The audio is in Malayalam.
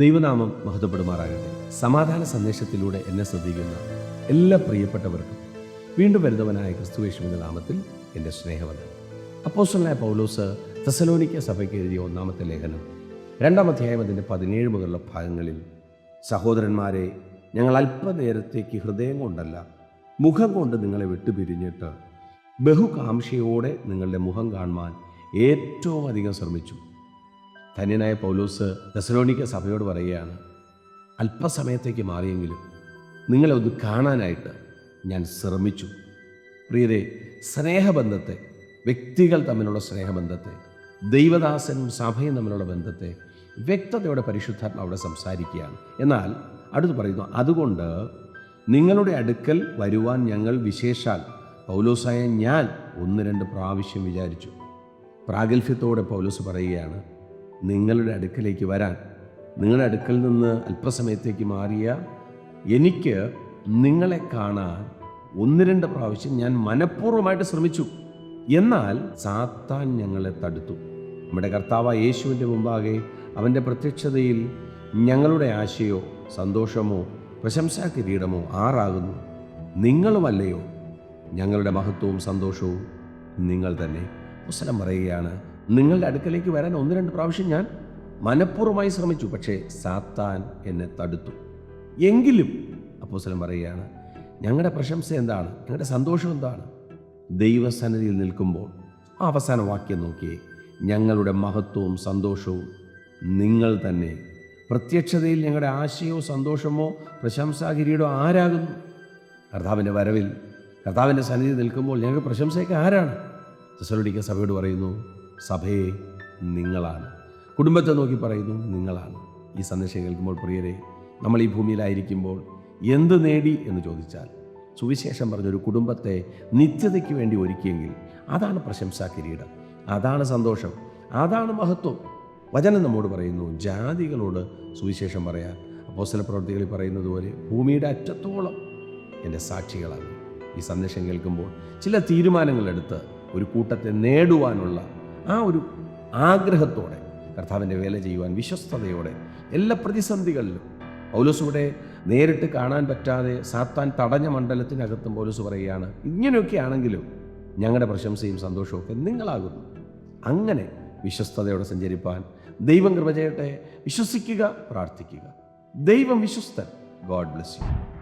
ദൈവനാമം മഹത്വപ്പെടുമാറാകട്ടെ. സമാധാന സന്ദേശത്തിലൂടെ എന്നെ ശ്രദ്ധിക്കുന്ന എല്ലാ പ്രിയപ്പെട്ടവർക്കും വീണ്ടും വരുന്നവനായ ക്രിസ്തുവേശുവിന്റെ നാമത്തിൽ എന്റെ സ്നേഹവന്ദനം. അപ്പോസ്റ്റലായ പൗലോസ് തെസലോനിക്ക സഭയ്ക്ക് എഴുതിയ ഒന്നാമത്തെ ലേഖനം രണ്ടാം അധ്യായം അതിന്റെ പതിനേഴ് മുതലുള്ള ഭാഗങ്ങളിൽ സഹോദരന്മാരെ ഞങ്ങൾ അല്പനേരത്തേക്ക് ഹൃദയം കൊണ്ടല്ല മുഖം കൊണ്ട് നിങ്ങളെ വിട്ടുപിരിഞ്ഞിട്ട് ബഹുകാംക്ഷയോടെ നിങ്ങളുടെ മുഖം കാണുവാൻ ഏറ്റവും അധികം ശ്രമിച്ചു. ധന്യനായ പൗലോസ് ദസലോണിക്ക സഭയോട് പറയുകയാണ് അല്പസമയത്തേക്ക് മാറിയെങ്കിലും നിങ്ങളെ ഒന്ന് കാണാനായിട്ട് ഞാൻ ശ്രമിച്ചു. പ്രിയരെ സ്നേഹബന്ധത്തെ വ്യക്തികൾ തമ്മിലുള്ള സ്നേഹബന്ധത്തെ ദൈവദാസനും സഭയും തമ്മിലുള്ള ബന്ധത്തെ വ്യക്തതയോടെ പരിശുദ്ധാത്മ അവിടെ സംസാരിക്കുകയാണ്. എന്നാൽ അടുത്ത് പറയുന്നു അതുകൊണ്ട് നിങ്ങളുടെ അടുക്കൽ വരുവാൻ ഞങ്ങൾ വിശേഷാൽ പൗലോസായ ഞാൻ ഒന്ന് രണ്ട് പ്രാവശ്യം വിചാരിച്ചു. പ്രാഗൽഭ്യത്തോടെ പൗലോസ് പറയുകയാണ് നിങ്ങളുടെ അടുക്കലേക്ക് വരാൻ. നിങ്ങളുടെ അടുക്കൽ നിന്ന് അല്പസമയത്തേക്ക് മാറിയ എനിക്ക് നിങ്ങളെ കാണാൻ ഒന്ന് രണ്ട് പ്രാവശ്യം ഞാൻ മനഃപൂർവമായിട്ട് ശ്രമിച്ചു. എന്നാൽ സാത്താൻ ഞങ്ങളെ തടുത്തു. നമ്മുടെ കർത്താവ് യേശുവിന്റെ മുമ്പാകെ അവന്റെ പ്രത്യക്ഷതയിൽ ഞങ്ങളുടെ ആശയോ സന്തോഷമോ പ്രശംസാ കിരീടമോ ആറാകുന്നു. നിങ്ങളുമല്ലയോ ഞങ്ങളുടെ മഹത്വവും സന്തോഷവും നിങ്ങൾ തന്നെ. അവസരം പറയുകയാണ് നിങ്ങളുടെ അടുക്കലേക്ക് വരാൻ ഒന്ന് രണ്ട് പ്രാവശ്യം ഞാൻ മനഃപൂർവമായി ശ്രമിച്ചു പക്ഷേ സാത്താൻ എന്നെ തടുത്തു. എങ്കിലും അപ്പോസ്തലൻ പറയുകയാണ് ഞങ്ങളുടെ പ്രശംസ എന്താണ്? ഞങ്ങളുടെ സന്തോഷം എന്താണ്? ദൈവസന്നിധിയിൽ നിൽക്കുമ്പോൾ ആ അവസാന വാക്യം നോക്കിയേ ഞങ്ങളുടെ മഹത്വവും സന്തോഷവും നിങ്ങൾ തന്നെ. പ്രത്യക്ഷതയിൽ ഞങ്ങളുടെ ആശയോ സന്തോഷമോ പ്രശംസാഗിരിയുടെ ആരാകുന്നു? കർത്താവിന്റെ വരവിൽ കർത്താവിന്റെ സന്നിധി നിൽക്കുമ്പോൾ ഞങ്ങൾക്ക് പ്രശംസയൊക്കെ ആരാണ്? സസലോടിക്ക സഭയോട് പറയുന്നു സഭയെ നിങ്ങളാണ്. കുടുംബത്തെ നോക്കി പറയുന്നു നിങ്ങളാണ്. ഈ സന്ദേശം കേൾക്കുമ്പോൾ പ്രിയരെ നമ്മൾ ഈ ഭൂമിയിലായിരിക്കുമ്പോൾ എന്ത് നേടി എന്ന് ചോദിച്ചാൽ സുവിശേഷം പറഞ്ഞൊരു കുടുംബത്തെ നിത്യതയ്ക്ക് വേണ്ടി ഒരുക്കിയെങ്കിൽ അതാണ് പ്രശംസാ കിരീടം. അതാണ് സന്തോഷം. അതാണ് മഹത്വം. വചനം നമ്മോട് പറയുന്നു ജാതികളോട് സുവിശേഷം പറയാൻ. അപ്പോസ്തല പ്രവർത്തികളിൽ പറയുന്നത് പോലെ ഭൂമിയുടെ അറ്റത്തോളം എന്റെ സാക്ഷികളാണ്. ഈ സന്ദേശം കേൾക്കുമ്പോൾ ചില തീരുമാനങ്ങളെടുത്ത് ഒരു കൂട്ടത്തെ നേടുവാനുള്ള ആ ഒരു ആഗ്രഹത്തോടെ കർത്താവിന്റെ വേല ചെയ്യുവാൻ വിശ്വസ്തയോടെ എല്ലാ പ്രതിസന്ധികളിലും പൗലോസ് ഇവിടെ നേരിട്ട് കാണാൻ പറ്റാതെ സാത്താൻ തടഞ്ഞ മണ്ഡലത്തിനകത്തും പൗലോസ് പറയുകയാണ് ഇങ്ങനെയൊക്കെ ആണെങ്കിലും ഞങ്ങളുടെ പ്രശംസയും സന്തോഷവും ഒക്കെ നിങ്ങളാകുന്നു. അങ്ങനെ വിശ്വസ്തയോടെ സഞ്ചരിപ്പാൻ ദൈവം കൃപ ചെയ്യട്ടെ. വിശ്വസിക്കുക പ്രാർത്ഥിക്കുക. ദൈവം വിശ്വസ്തൻ. God bless you.